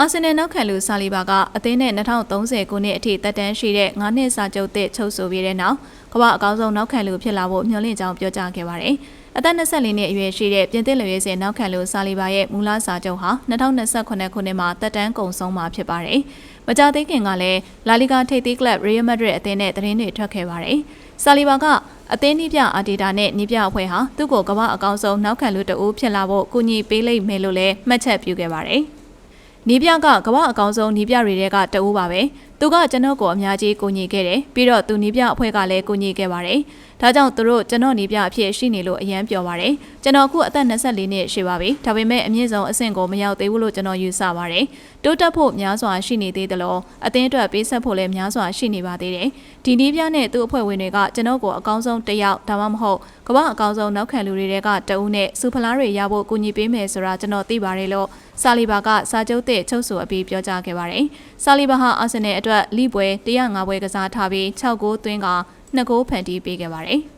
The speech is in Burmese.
အာဆင်နယ်နောက်ခံလူဆာလီဘာကအသင်းနဲ့2030ခုနှစ်အထိတက်တန်းရှိတဲ့9နှစ်စာချုပ်သစ်ချုပ်ဆိုပြီးတဲ့နောက်ကမ္ဘာအကောင်းဆုံးနောက်ခံလူဖြစ်လာဖို့မျှော်လင့်ကြောင်းပြောကြားခဲ့ပါတယ်။အသက်24နှစ်အရွယ်ရှိတဲ့ပြင်သစ်လူရေးစင်နောက်ခံလူဆာလီဘာရဲ့မူလစာချုပ်ဟာ2028ခုနှစ်မှာတက်တန်းကုန်ဆုံးမှာဖြစ်ပါတယ်။မကြသေးခင်ကလည်းလာလီဂါထိပ်သီးကလပ်ရီယယ်မက်ဒရစ်အသင်းနဲ့သတင်းတွေထွက်ခဲ့ပါတယ်။ဆာလီဘာကအသင်းနီးပြအာတီတာနဲ့နီးပြအဖွဲ့ဟာသူ့ကိုကမ္ဘာအကောင်းဆုံးနောက်ခံလူတအူးဖြစ်လာဖို့ကူညီပေးလိမ့်မယ်လို့လည်းမှတ်ချက်ပြုခဲ့ပါတယ်။ နီးပြကကမ္ဘာအကောင်ဆုံးနီးပြတွေတဲကတအူးပါပဲသူကကျွန်တော်ကိုအများကြီးကူညီခဲ့တယ်ပြီးတော့သူနီးပြအဖွဲ့ကလည်းကူညီခဲ့ပါတယ်ဒါကြောင့်သူတို့ကျွန်တော်နီးပြအဖြစ်ရှိနေလို့အရန်ပြောပါတယ်ကျွန်တော်အခုအသက်24နှစ်ရှိပါပြီဒါပေမဲ့အမြင့်ဆုံးအဆင့်ကိုမရောက်သေးဘူးလို့ကျွန်တော်ယူဆပါတယ်တိုးတက်ဖို့များစွာရှိနေသေးတယ်လို့အသင်းအတွက်ပေးဆက်ဖို့လည်းများစွာရှိနေပါသေးတယ်ဒီနီးပြနဲ့သူ့အဖွဲ့ဝင်တွေကကျွန်တော်ကိုအကောင်ဆုံးတစ်ယောက်ဒါမှမဟုတ်ကမ္ဘာအကောင်ဆုံးနောက်ခံလူတွေတဲကတအူးနဲ့စူဖလားတွေရဖို့ကူညီပေးမယ်ဆိုတာကျွန်တော်သိပါတယ်လို့ ဆာလီဘာကစာချုပ်သစ်ချုပ်ဆိုအပြီးပြောကြားခဲ့ပါတယ်။ဆာလီဘာဟာအာဆင်နယ်အတွက်လိပွဲ105ပွဲကစားထားပြီး6ဂိုးသွင်းက2ဂိုးဖန်တီးပေးခဲ့ပါတယ်။